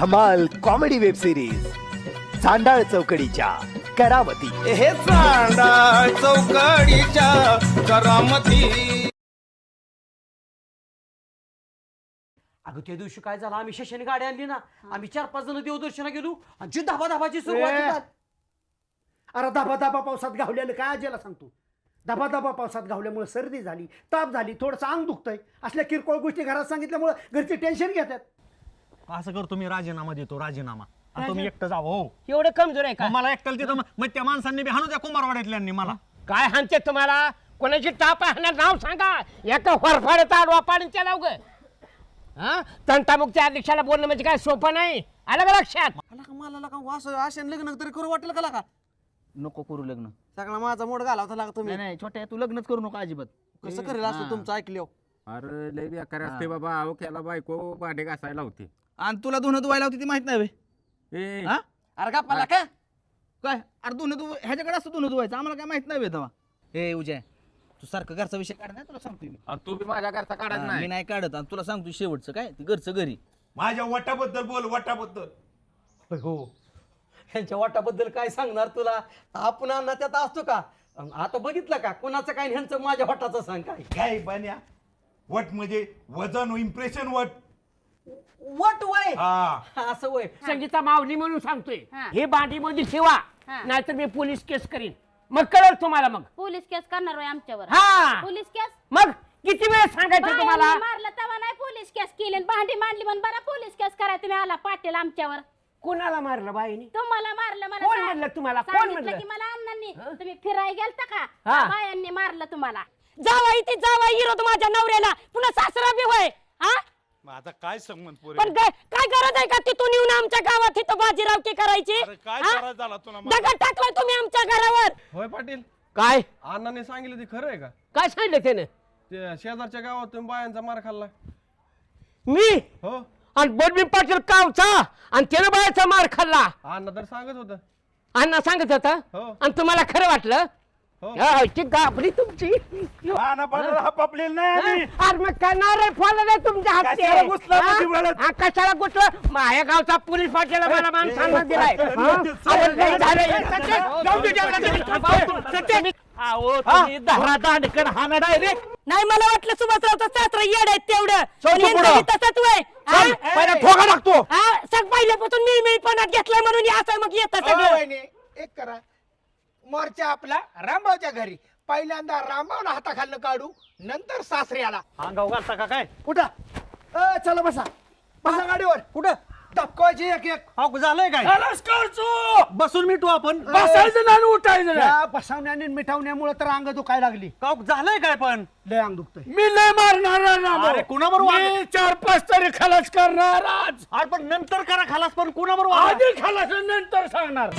धमाल comedy web series Chandal चौकडीच्या करावती. हे चांडा चौकडीच्या करामती. अगं त्या दिवशी काय झालं? आम्ही शशाने गाडी आणली ना. आम्ही चार पाच जण देवदर्शना गेलो आणि जी धाबा धाबाची सुरुवात ए. अरे दबा दबा पावसात गावल्यानं काय आजीला सांगतो? दबा दबा पावसात गावल्यामुळे सर्दी झाली ताप झाली थोडंसं अंग दुखतंय. असल्या किरकोळ गोष्टी घरात सांगितल्यामुळे घरचे टेन्शन घेतात. असं करतो मी राजीनामा देतो राजीनामा. आणि तुम्ही एकटं जावं हो. एवढं कमजोर आहे का? मग मला एकट्याला तिथं मग त्या माणसांनी बी हाणू द्या कुमारवाड्यातल्यांनी मला. काय हाणते तुम्हाला? कोणाची टाप आहे हाणणार? नाव सांगा. एका फरफाडत आडवा पाडून त्याला उग. हा? तंटामुक्त्या अध्यक्षाला बोलणं म्हणजे काय सोपं नाही? आलं का लक्षात? का मला का? वास आशेन लग्न तरी करू वाटेल का का नको करू लग्न. सगळा माझा मोड घाला होता लागा तुम्ही. नाही नाही छोट्या तू लग्नच करू नको अजिबात. कसं करेल असं तुमचं ऐकलं अरे लय बेकार असते बाबा. अहो केला बायको भांडे घासायला होते आणि तुला धुणं धुवायला होती ती माहीत नाही बे. ए. हा? अरे का पला का काय? अरे धुणं धु ह्याच्याकडे असतं धुणं धुवायचं? आम्हाला काय माहीत नाही बे तेव्हा. हे उजय तू सारखं घरचा विषय काढ नाही तुला सांगतो मी. आणि तू बी माझ्या घरचा काढत हा, मी नाही नाही काढत आणि तुला सांगतो शेवटचं काय? ती घरचं घरी. माझ्या वटाबद्दल बोल वटाबद्दल. हो. ह्यांच्या वाटाबद्दल काय सांगणार तुला? आपण अण्णा त्यात असतो का? आता बघितलं का? कोणाचं काय आणि ह्यांचं माझ्या वाटाचं सांग काय? काय बन्या? वट म्हणजे वजन इम्प्रेशन वट. वट वय. हा. असं वय. संगीता माऊली म्हणून सांगतोय. हा. हे बांडी मध्ये ठेवा हा. नाहीतर मी पोलीस केस करीन. मग कळेल तुम्हाला मग. पोलीस केस करणार होय आमच्यावर. हा. Police case? मग किती वेळ सांगायचं तुम्हाला? बायांनी मारलं तेव्हा नाही पोलीस केस केली आणि भांडी मांडली म्हणून बरं पोलीस केस करा तुम्ही आला पाटील आमच्यावर. कोणाला मारलं बाईनी? तुम्हाला मारलं मला कोण म्हणलं तुम्हाला? कोण सांगितलं म्हणलं? की मला अण्णांनी. तुम्ही फिरायला गेलता का? हा. बायांनी मारलं तुम्हाला. जावा इथे जावा विरोध माझ्या नवऱ्याला. पुन्हा सासरा बी होय. हा? माझा काय संबंध पोरे? पण काय काय गरज आहे का तिथून येऊन आमच्या गावात करायची? अरे काय हा? त्रास झाला तुला दगड टाकलाय तुम्ही आमच्या घरावर. होय पाटील. काय? अण्णाने सांगितलं ते खरं आहे का? काय सांगितलं त्याने? ते शेजारच्या गावात तुम्ही बायांचा मार खाल्ला. मी? हो. आणि बडबी पाटील कावचा? आणि त्यानं बायाचा मार खाल्ला. अण्णा तर सांगत होतं. अण्णा सांगत होता? हो. आणि तुम्हाला खरं वाटलं? हो. हा, तुमची. पाना पानाला हा. पपलेला नाही आम्ही अरे मग फॉल तुमच्या हाती कशाला घुसला हा? हा, कशाला घुसलं? माझ्या गावचा पोलीस पाटील मला माणसांना दिलाय. हा? जाऊ दे जेवणाचं मी. नाही मला वाटलं सुभाषरावचा सासरा येड आहेत तेवढं. पण यांचं बी तसंच वय. हा? ठोका टाकतो हा? सग पहिल्यापासून मिळमिळपणात घेतलाय म्हणून हे असं मग येतं सगळं. एक करा. मोर्चा आपला रामभाऊच्या घरी. पहिल्यांदा रामभाऊला हाताखालनं काढू नंतर सासऱ्याला. अंगाव घालता का काय? कुठं? अ, चला बसा. बसा गाडीवर. कुठं? एक एक. झालंय काय? बसून मिटू आपण. बसायचं नाही उठायचं या बसवण्याने मिठावण्यामुळे तर अंग दुखायला लागली. का झालंय काय पण? लय अंग दुखतंय. मी लय मारणार अरे कुणाबरोबर मी चार पाच तरी खलास करणार आज. अरे पण नंतर करा खालास पण कुणाबरोबर आधी खलास नंतर सांगणार.